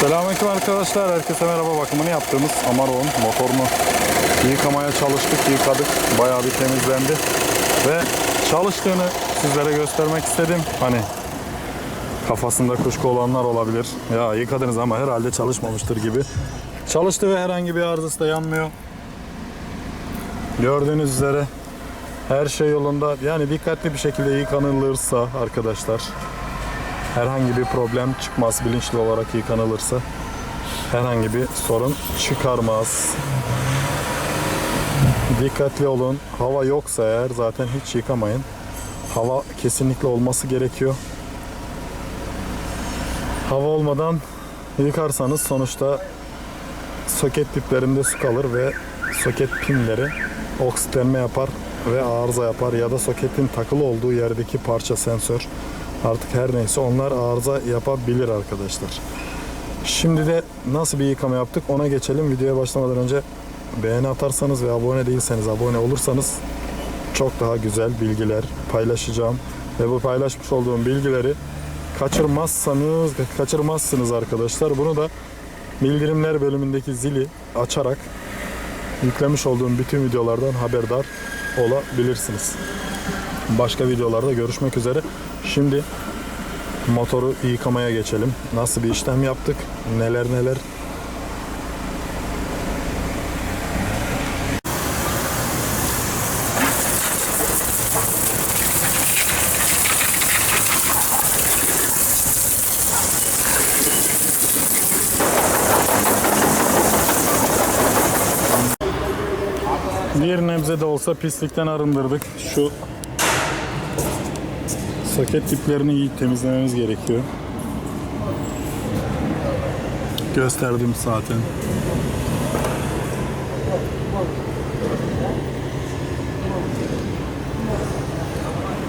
Selamünaleyküm arkadaşlar. Herkese merhaba. Bakımını yaptığımız Amaro'nun motorunu yıkamaya çalıştık, yıkadık. Bayağı bir temizlendi. Ve çalıştığını sizlere göstermek istedim. Hani kafasında kuşku olanlar olabilir. Ya yıkadınız ama herhalde çalışmamıştır gibi. Çalıştı ve herhangi bir arızası da yanmıyor. Gördüğünüz üzere her şey yolunda. Yani dikkatli bir şekilde yıkanılırsa arkadaşlar herhangi bir problem çıkmaz bilinçli olarak yıkanılırsa herhangi bir sorun çıkarmaz. Dikkatli olun. Hava yoksa eğer zaten hiç yıkamayın. Hava kesinlikle olması gerekiyor. Hava olmadan yıkarsanız sonuçta soket diplerinde su kalır ve soket pinleri oksitlenme yapar ve arıza yapar ya da soketin takılı olduğu yerdeki parça sensör artık her neyse onlar arıza yapabilir arkadaşlar. Şimdi de nasıl bir yıkama yaptık ona geçelim. Videoya başlamadan önce beğeni atarsanız ve abone değilseniz abone olursanız çok daha güzel bilgiler paylaşacağım. Ve bu paylaşmış olduğum bilgileri kaçırmazsanız kaçırmazsınız arkadaşlar. Bunu da bildirimler bölümündeki zili açarak yüklemiş olduğum bütün videolardan haberdar olabilirsiniz. Başka videolarda görüşmek üzere. Şimdi motoru yıkamaya geçelim. Nasıl bir işlem yaptık? Neler neler? Bir nebze de olsa pislikten arındırdık. Şu soket diplerini iyi temizlememiz gerekiyor. Gösterdim zaten.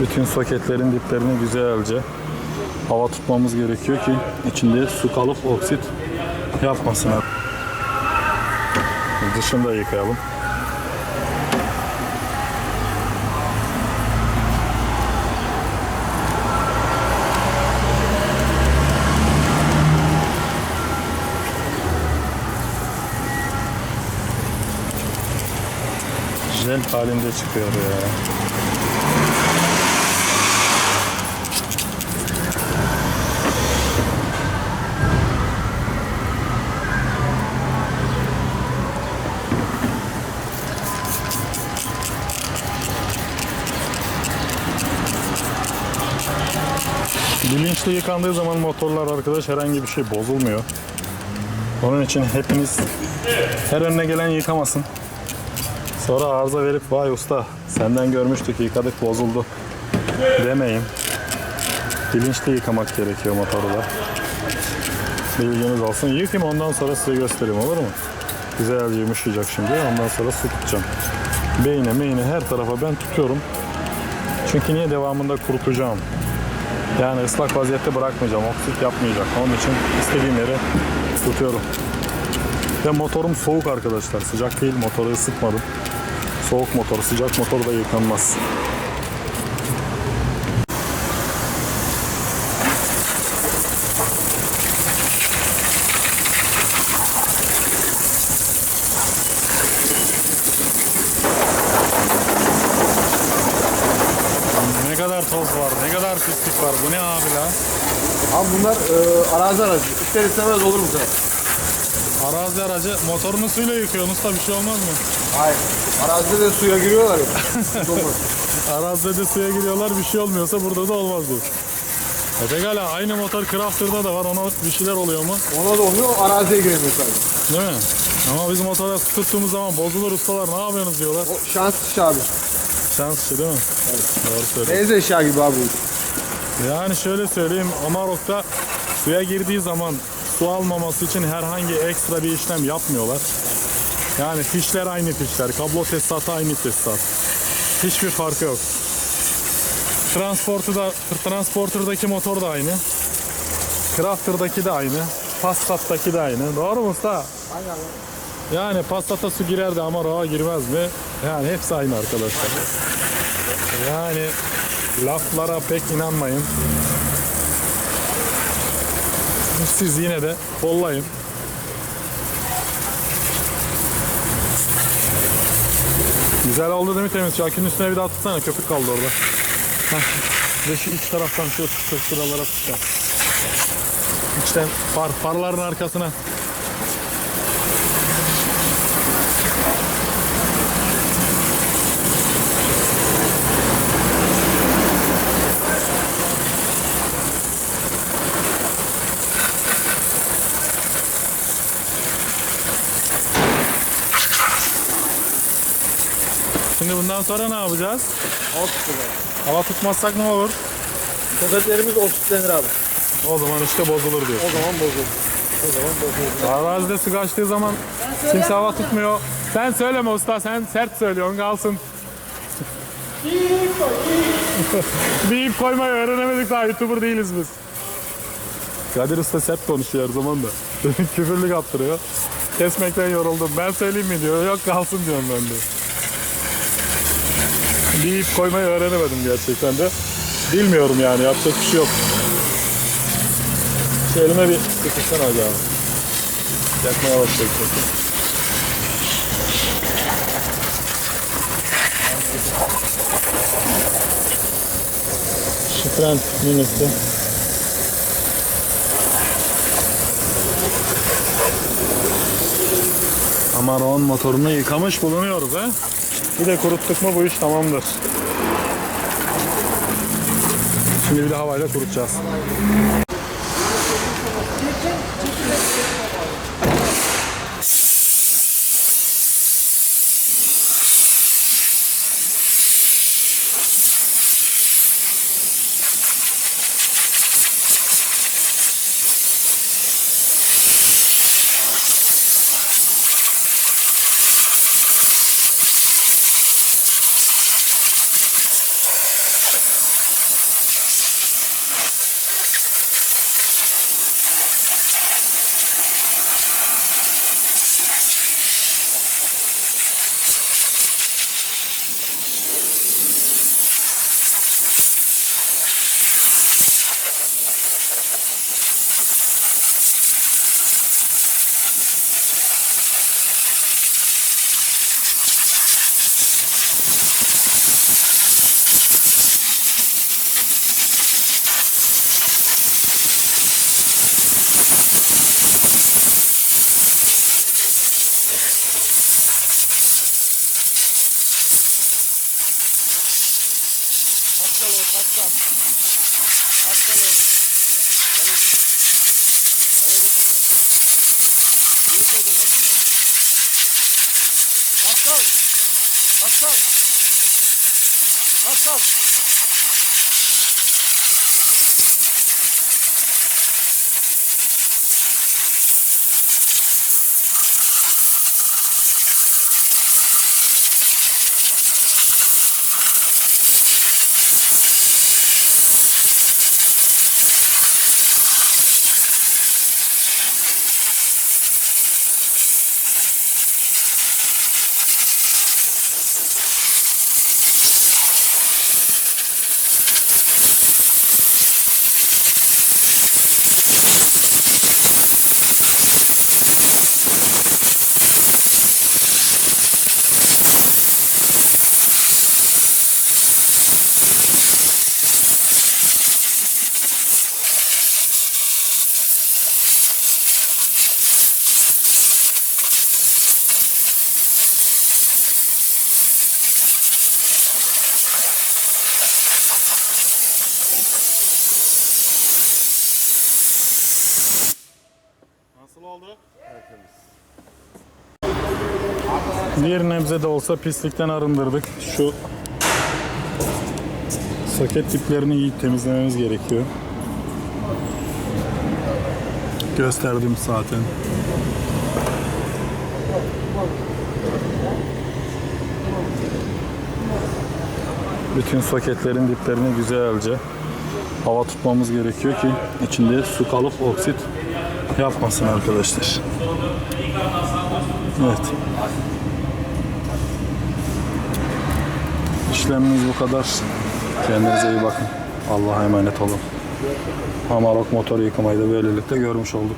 Bütün soketlerin diplerini güzelce hava tutmamız gerekiyor ki içinde su kalıp oksit yapmasın. Dışını da yıkayalım. Jel halinde çıkıyor ya. Bilinçli yıkandığı zaman motorlar arkadaş herhangi bir şey bozulmuyor. Onun için hepiniz her önüne gelen yıkamasın. Sonra arıza verip vay usta senden görmüştük yıkadık bozuldu demeyin. Bilinçli yıkamak gerekiyor motoru da. Bilginiz olsun. Yıkayım ondan sonra size göstereyim olur mu? Güzelce yumuşayacak şimdi. Ondan sonra su tutacağım. Beyne meyne her tarafa ben tutuyorum. Çünkü niye devamında kurutacağım. Yani ıslak vaziyette bırakmayacağım. Oksit yapmayacak. Onun için istediğim yere tutuyorum. Ve motorum soğuk arkadaşlar. Sıcak değil. Motoru ısıtmadım. Soğuk motor. Sıcak motor da yıkanmaz. Ne kadar toz var, ne kadar pislik var. Bu ne abi la? Abi bunlar e, arazi aracı. İster istemez olur mu sana? Arazi aracı motorunu suyla yıkıyorsun usta bir şey olmaz mı? Hayır. Arazide de suya giriyorlar ya. Arazide de suya giriyorlar bir şey olmuyorsa burada da olmaz diyor. E pekala aynı motor Crafter'da da var ona bir şeyler oluyor mu? Ona da olmuyor. Araziye giremiyor sadece. Değil mi? Ama biz motora tuttuğumuz zaman bozulur ustalar ne yapıyorsunuz diyorlar. O şans işi abi. Şans işi değil mi? Doğru söylüyorsun. Beyaz eşya gibi abi. Yani şöyle söyleyeyim Amarok'ta suya girdiği zaman su almaması için herhangi ekstra bir işlem yapmıyorlar. Yani fişler aynı fişler, kablo tesisatı aynı tesisat. Hiçbir farkı yok. Transportu da, Transporter'daki motor da aynı. Crafter'daki de aynı. Passat'taki de aynı. Doğru mu usta? Aynen. Yani Passat'a su girerdi ama Ro'a girmez mi? Yani hepsi aynı arkadaşlar. Yani laflara pek inanmayın. Siz yine de kollayın. Güzel oldu değil mi temiz? Şakir'in üstüne bir daha tutsana. Köpük kaldı orada. Heh. Ve şu iç taraftan şu, şu tutacağım. İçten far, farların arkasına. Şimdi bundan sonra ne yapacağız? Alt tutuyor. Hava tutmazsak ne olur? Soketlerimiz oksitlenir abi. O zaman işte bozulur diyor. O zaman bozulur. O zaman bozulur. Arazide su kaçtığı zaman kimse hava tutmuyor. Sen söyleme usta sen sert söylüyorsun kalsın. bir ip koymayı öğrenemedik daha YouTuber değiliz biz. Kadir Usta sert konuşuyor her zaman da. Küfürlük attırıyor. Kesmekten yoruldum. Ben söyleyeyim mi diyor. Yok kalsın diyorum ben de. Bir koymayı öğrenemedim gerçekten de. Bilmiyorum yani yapacak bir şey yok. Şu elime bir sıkışsana acaba. Yakmaya başlayacak. Şifren minisi. Amarok'un motorunu yıkamış bulunuyoruz ha. Bir de kuruttuk mu bu iş tamamdır. Şimdi bir de havayla kurutacağız. Aslan. Aslanım. Canım. Bana getirme. Beni koydun ortaya. Aslan. Aslan. Aslan. Nasıl oldu? Bir nebze de olsa pislikten arındırdık. Şu soket diplerini iyi temizlememiz gerekiyor. Gösterdim zaten. Bütün soketlerin diplerini güzelce hava tutmamız gerekiyor ki içinde su kalıp oksit yapmasın arkadaşlar. Evet. İşlemimiz bu kadar. Kendinize iyi bakın. Allah'a emanet olun. Amarok motor yıkamayı da böylelikle görmüş olduk.